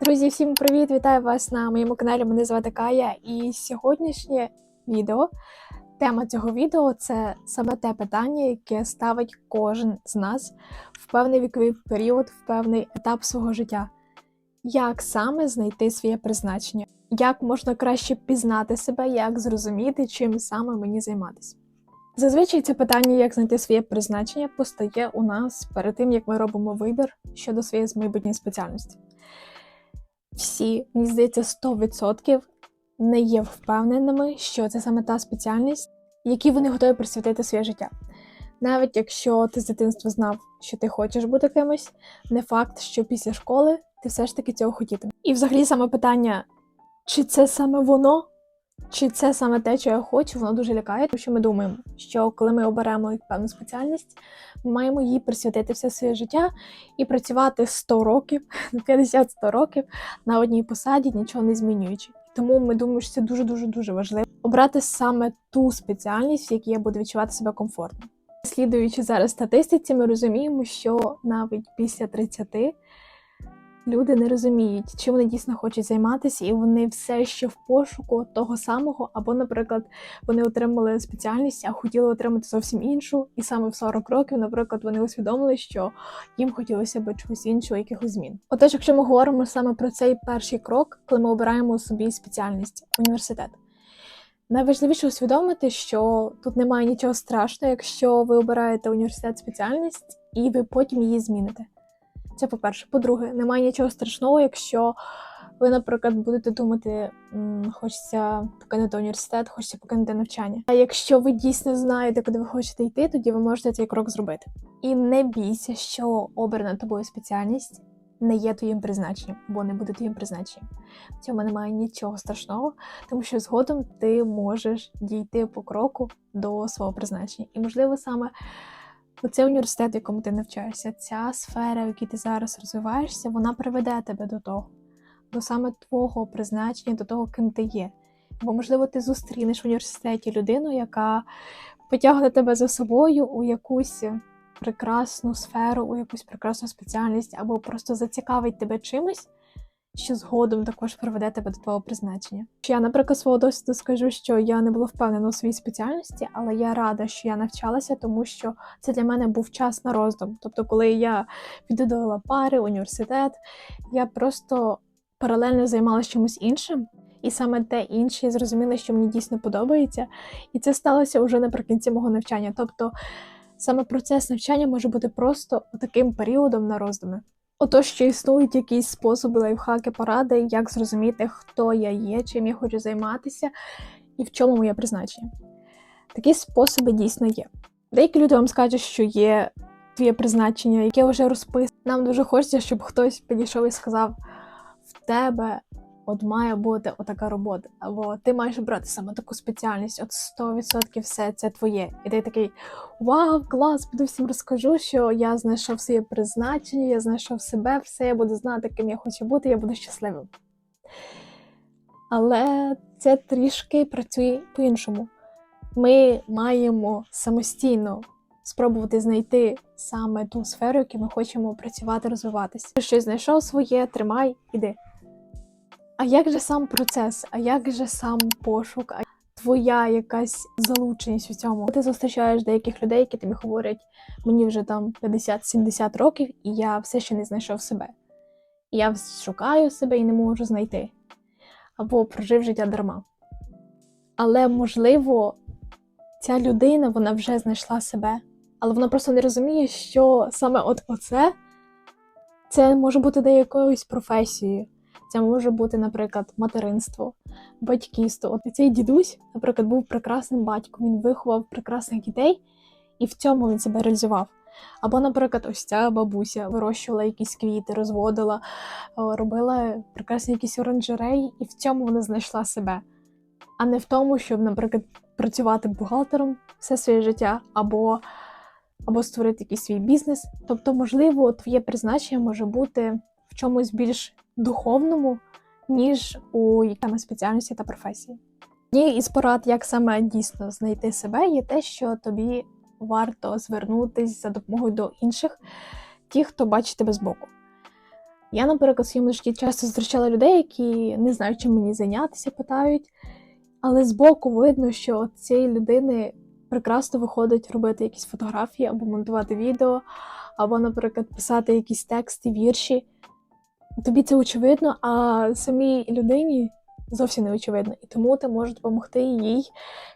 Друзі, всім привіт! Вітаю вас на моєму каналі. Мене звати Кая. І сьогоднішнє відео, тема цього відео це саме те питання, яке ставить кожен з нас в певний віковий період, в певний етап свого життя. Як саме знайти своє призначення? Як можна краще пізнати себе, як зрозуміти, чим саме мені займатися? Зазвичай це питання, як знайти своє призначення, постає у нас перед тим, як ми робимо вибір щодо своєї майбутньої спеціальності всі, мені здається, 100% не є впевненими, що це саме та спеціальність, якій вони готові присвятити своє життя. Навіть якщо ти з дитинства знав, що ти хочеш бути кимось, не факт, що після школи ти все ж таки цього хотітимеш. І взагалі саме питання, чи це саме воно, чи це саме те, що я хочу, воно дуже лякає, тому що ми думаємо, що коли ми оберемо певну спеціальність, ми маємо їй присвятити все своє життя і працювати 100 років, 50-100 років на одній посаді, нічого не змінюючи. Тому ми думаємо, що це дуже дуже дуже важливо обрати саме ту спеціальність, в якій я буду відчувати себе комфортно. Слідуючи зараз статистиці, ми розуміємо, що навіть після 30 люди не розуміють, чим вони дійсно хочуть займатися, і вони все ще в пошуку того самого, або, наприклад, вони отримали спеціальність, а хотіли отримати зовсім іншу, і саме в 40 років, наприклад, вони усвідомили, що їм хотілося б чогось іншого, якихось змін. Отож, якщо ми говоримо саме про цей перший крок, коли ми обираємо собі спеціальність університет. Найважливіше усвідомити, що тут немає нічого страшного, якщо ви обираєте університет спеціальність і ви потім її зміните. Це по-перше. По-друге, немає нічого страшного, якщо ви, наприклад, будете думати, хочеться покинути університет, хочеться покинути навчання. А якщо ви дійсно знаєте, куди ви хочете йти, тоді ви можете цей крок зробити. І не бійся, що обрана тобою спеціальність не є твоїм призначенням, бо не буде твоїм призначенням. В цьому немає нічого страшного, тому що згодом ти можеш дійти по кроку до свого призначення. І, можливо, саме Оцей університет, в якому ти навчаєшся, ця сфера, в якій ти зараз розвиваєшся, вона приведе тебе до того, до саме твого призначення, до того, ким ти є. Бо, можливо, ти зустрінеш в університеті людину, яка потягне тебе за собою у якусь прекрасну сферу, у якусь прекрасну спеціальність, або просто зацікавить тебе чимось, що згодом також приведе тебе до твого призначення. Я, наприклад, свого досвіду скажу, що я не була впевнена у своїй спеціальності, але я рада, що я навчалася, тому що це для мене був час на роздум. Тобто, коли я відвідувала пари, університет, я просто паралельно займалася чимось іншим. І саме те інше я зрозуміла, що мені дійсно подобається, і це сталося вже наприкінці мого навчання. Тобто саме процес навчання може бути просто таким періодом на роздуми. Отож, що існують якісь способи, лайфхаки, поради, як зрозуміти, хто я є, чим я хочу займатися і в чому моє призначення. Такі способи дійсно є. Деякі люди вам скажуть, що є твоє призначення, яке вже розписане. Нам дуже хочеться, щоб хтось підійшов і сказав: в тебе от має бути отака робота, або ти маєш брати саме таку спеціальність, от 100% все це твоє. І ти такий вау, клас, піду всім розкажу, що я знайшов своє призначення, я знайшов себе, все, я буду знати, ким я хочу бути, я буду щасливим. Але це трішки працює по-іншому. Ми маємо самостійно спробувати знайти саме ту сферу, якій ми хочемо працювати, розвиватися. Щось знайшов своє, тримай, іди. А як же сам процес? А як же сам пошук? А твоя якась залученість у цьому? Ти зустрічаєш деяких людей, які тобі говорять, мені вже там 50-70 років, і я все ще не знайшов себе. Я шукаю себе і не можу знайти. Або прожив життя дарма. Але, можливо, ця людина вона вже знайшла себе, але вона просто не розуміє, що саме от оце це може бути деякоюсь професією. Це може бути, наприклад, материнство, батьківство. От цей дідусь, наприклад, був прекрасним батьком, він виховав прекрасних дітей, і в цьому він себе реалізував. Або, наприклад, ось ця бабуся вирощувала якісь квіти, розводила, робила прекрасні якісь оранжереї, і в цьому вона знайшла себе, а не в тому, щоб, наприклад, працювати бухгалтером все своє життя, або або створити якийсь свій бізнес. Тобто, можливо, твоє призначення може бути в чомусь більш духовному, ніж у якомусь спеціальності та професії. Однією із порад, як саме дійсно знайти себе, є те, що тобі варто звернутися за допомогою до інших, ті, хто бачить тебе збоку. Я, наприклад, в своєму житті часто зустрічала людей, які не знають, чим мені зайнятися, питають, але збоку видно, що цієї людини прекрасно виходить робити якісь фотографії або монтувати відео, або, наприклад, писати якісь тексти, вірші. Тобі це очевидно, а самій людині зовсім не очевидно. І тому ти можеш допомогти їй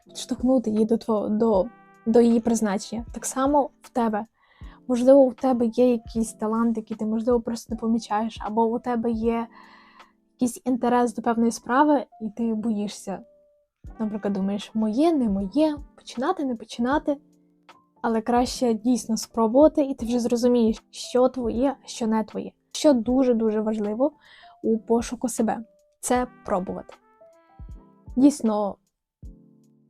підштовхнути її до твого до, до її призначення. Так само в тебе. Можливо, у тебе є якийсь талант, який ти, можливо, просто не помічаєш, або у тебе є якийсь інтерес до певної справи, і ти боїшся. Наприклад, думаєш, моє, не моє, починати, не починати. Але краще дійсно спробувати, і ти вже зрозумієш, що твоє, що не твоє. Що дуже-дуже важливо у пошуку себе це пробувати. Дійсно,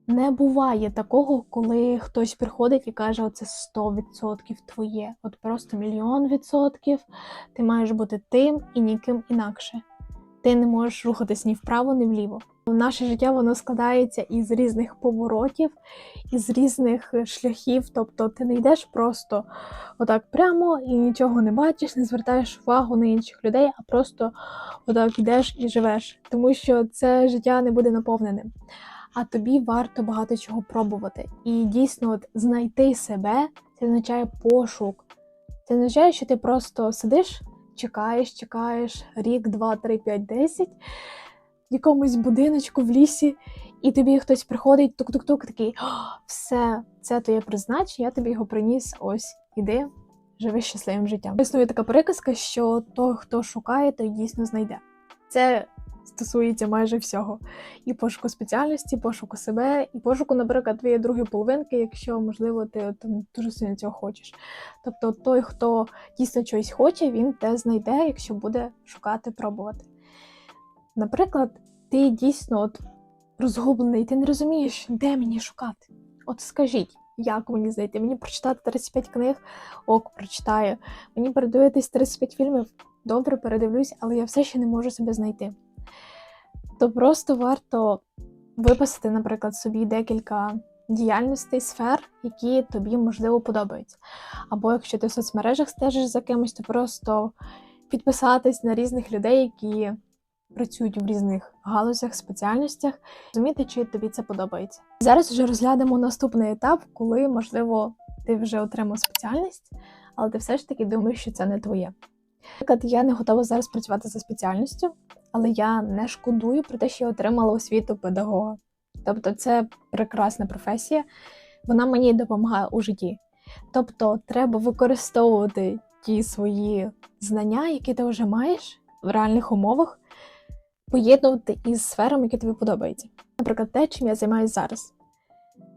не буває такого, коли хтось приходить і каже, оце 100% твоє. От просто мільйон відсотків. Ти маєш бути тим і ніким інакше. Ти не можеш рухатись ні вправо, ні вліво. Наше життя воно складається із різних поворотів, із різних шляхів. Тобто ти не йдеш просто отак прямо і нічого не бачиш, не звертаєш увагу на інших людей, а просто отак йдеш і живеш. Тому що це життя не буде наповненим. А тобі варто багато чого пробувати. І дійсно, от знайти себе це означає пошук. Це означає, що ти просто сидиш, чекаєш, чекаєш рік, два, три, п'ять, десять в якомусь будиночку в лісі, і тобі хтось приходить, тук-тук-тук, такий все, це твоє призначення, я тобі його приніс. Ось іди, живи щасливим життям. Існує така приказка, що той, хто шукає, той дійсно знайде. Це стосується майже всього. І пошуку спеціальності, пошуку себе, і пошуку, наприклад, твоєї другої половинки, якщо, можливо, ти там дуже сильно цього хочеш. Тобто той, хто дійсно щось хоче, він те знайде, якщо буде шукати, пробувати. Наприклад, ти дійсно от розгублений, ти не розумієш, де мені шукати. От скажіть, як мені знайти? Мені прочитати 35 книг, ок, прочитаю. Мені передивитись 35 фільмів, добре передивлюсь, але я все ще не можу себе знайти. То просто варто виписати, наприклад, собі декілька діяльностей, сфер, які тобі, можливо, подобаються. Або якщо ти в соцмережах стежиш за кимось, то просто підписатись на різних людей, які працюють в різних галузях, спеціальностях, розуміти, чи тобі це подобається. Зараз вже розглянемо наступний етап, коли, можливо, ти вже отримав спеціальність, але ти все ж таки думаєш, що це не твоє. Наприклад, я не готова зараз працювати за спеціальністю, але я не шкодую про те, що я отримала освіту педагога. Тобто, це прекрасна професія, вона мені допомагає у житті. Тобто, треба використовувати ті свої знання, які ти вже маєш в реальних умовах, поєднувати із сферами, які тобі подобаються. Наприклад, те, чим я займаюся зараз.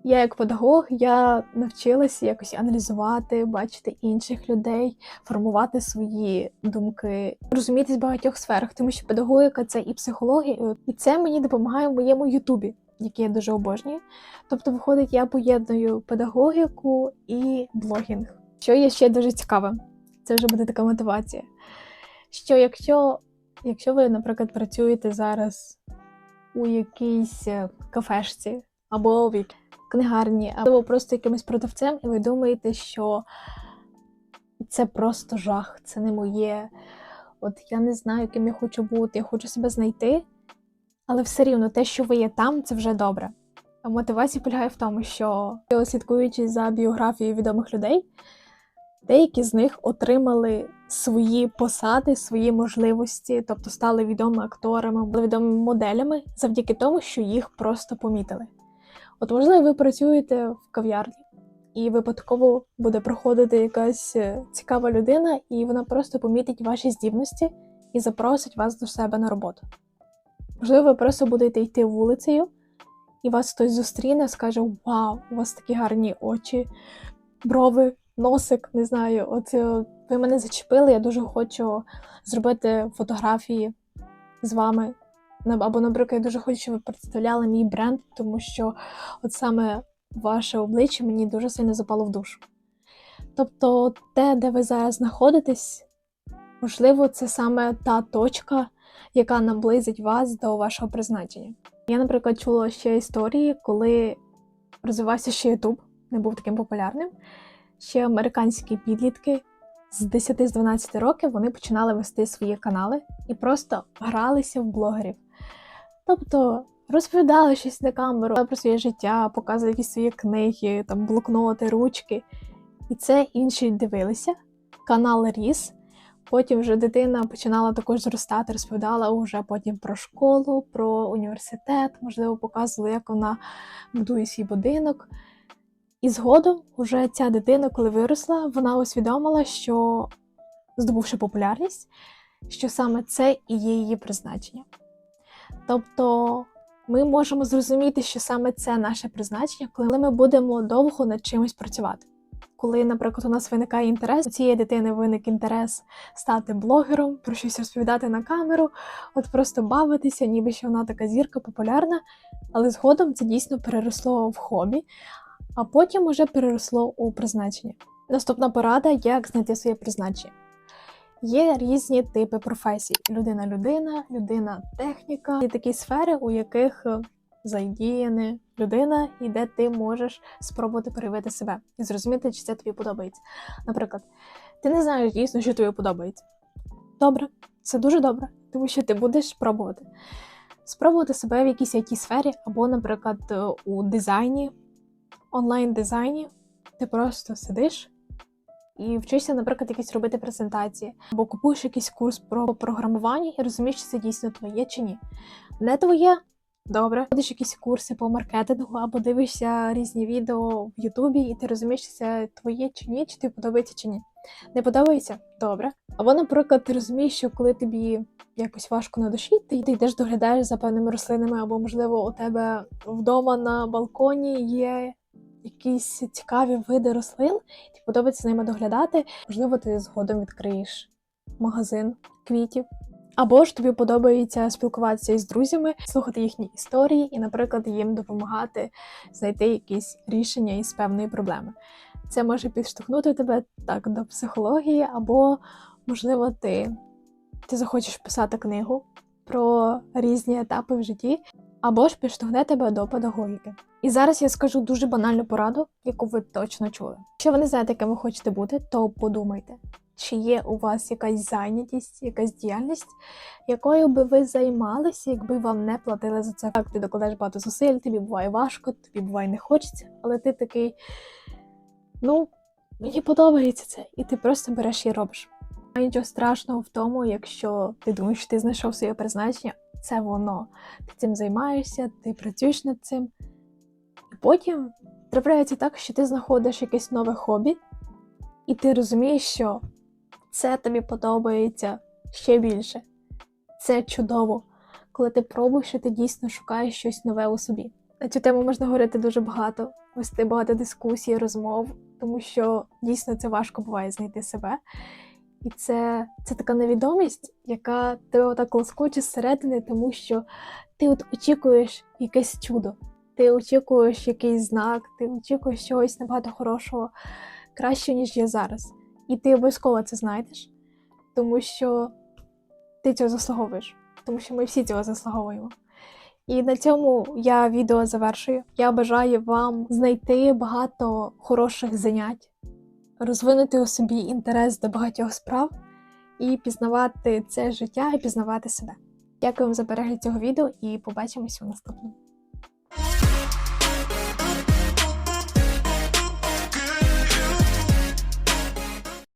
Я, як педагог, я навчилася якось аналізувати, бачити інших людей, формувати свої думки, розумітись в багатьох сферах, тому що педагогіка це і психологія, і це мені допомагає в моєму Ютубі, який я дуже обожнюю. Тобто, виходить, я поєдную педагогіку і блогінг. Що є ще дуже цікаве, це вже буде така мотивація. Що якщо Якщо ви, наприклад, працюєте зараз у якійсь е, кафешці або в книгарні, або просто якимось продавцем, і ви думаєте, що це просто жах, це не моє. От я не знаю, ким я хочу бути, я хочу себе знайти, але все рівно те, що ви є там, це вже добре. А мотивація полягає в тому, що слідкуючи за біографією відомих людей, Деякі з них отримали свої посади, свої можливості, тобто стали відомими акторами, були відомими моделями завдяки тому, що їх просто помітили. От, можливо, ви працюєте в кав'ярні, і випадково буде проходити якась е, цікава людина, і вона просто помітить ваші здібності і запросить вас до себе на роботу. Можливо, ви просто будете йти вулицею, і вас хтось зустріне, скаже: Вау, у вас такі гарні очі, брови носик, не знаю. От е, ви мене зачепили, я дуже хочу зробити фотографії з вами. Або, наприклад, я дуже хочу, щоб ви представляли мій бренд, тому що от саме ваше обличчя мені дуже сильно запало в душу. Тобто, те, де ви зараз знаходитесь, можливо, це саме та точка, яка наблизить вас до вашого призначення. Я, наприклад, чула ще історії, коли розвивався ще YouTube не був таким популярним. Ще американські підлітки з 10-12 років вони починали вести свої канали і просто гралися в блогерів. Тобто розповідали щось на камеру про своє життя, показували якісь свої книги, там блокноти, ручки. І це інші дивилися. Канал ріс. Потім вже дитина починала також зростати, розповідала вже потім про школу, про університет, можливо, показувала, як вона будує свій будинок. І згодом, уже ця дитина, коли виросла, вона усвідомила, що, здобувши популярність, що саме це і є її призначення. Тобто ми можемо зрозуміти, що саме це наше призначення, коли ми будемо довго над чимось працювати. Коли, наприклад, у нас виникає інтерес, у цієї дитини виник інтерес стати блогером, про щось розповідати на камеру, от просто бавитися, ніби що вона така зірка популярна, але згодом це дійсно переросло в хобі, а потім уже переросло у призначення. Наступна порада як знайти своє призначення. Є різні типи професій: людина-людина, людина-техніка і такі сфери, у яких е, задіяна людина, і де ти можеш спробувати проявити себе і зрозуміти, чи це тобі подобається. Наприклад, ти не знаєш дійсно, що тобі подобається. Добре, це дуже добре, тому що ти будеш спробувати. Спробувати себе в якійсь it сфері, або, наприклад, е, у дизайні, онлайн-дизайні, ти просто сидиш і вчишся, наприклад, якісь робити презентації, або купуєш якийсь курс про програмування і розумієш, чи це дійсно твоє чи ні. Не твоє. Добре, ходиш якісь курси по маркетингу, або дивишся різні відео в Ютубі, і ти розумієш, чи це твоє чи ні, чи тобі подобається чи ні. Не подобається? Добре. Або, наприклад, ти розумієш, що коли тобі якось важко на душі, ти, ти йдеш доглядаєш за певними рослинами, або, можливо, у тебе вдома на балконі є якісь цікаві види рослин, тобі подобається з ними доглядати. Можливо, ти згодом відкриєш магазин квітів. Або ж тобі подобається спілкуватися із друзями, слухати їхні історії і, наприклад, їм допомагати знайти якісь рішення із певної проблеми. Це може підштовхнути тебе так до психології, або, можливо, ти, ти захочеш писати книгу про різні етапи в житті, або ж підштовхне тебе до педагогіки. І зараз я скажу дуже банальну пораду, яку ви точно чули. Якщо ви не знаєте, ким ви хочете бути, то подумайте, чи є у вас якась зайнятість, якась діяльність, якою би ви займалися, якби вам не платили за це. Так, ти докладеш багато зусиль, тобі буває важко, тобі буває не хочеться, але ти такий, ну, мені подобається це, і ти просто береш і робиш. Немає нічого страшного в тому, якщо ти думаєш, що ти знайшов своє призначення, це воно. Ти цим займаєшся, ти працюєш над цим. Потім трапляється так, що ти знаходиш якесь нове хобі, і ти розумієш, що це тобі подобається ще більше. Це чудово, коли ти пробуєш і ти дійсно шукаєш щось нове у собі. На цю тему можна говорити дуже багато, вести багато дискусій, розмов, тому що дійсно це важко буває знайти себе. І це, це така невідомість, яка тебе отак лоскоче зсередини, тому що ти от очікуєш якесь чудо, ти очікуєш якийсь знак, ти очікуєш чогось набагато хорошого, краще, ніж є зараз. І ти обов'язково це знайдеш, тому що ти цього заслуговуєш, тому що ми всі цього заслуговуємо. І на цьому я відео завершую. Я бажаю вам знайти багато хороших занять, розвинути у собі інтерес до багатьох справ і пізнавати це життя і пізнавати себе. Дякую вам за перегляд цього відео і побачимось у наступному.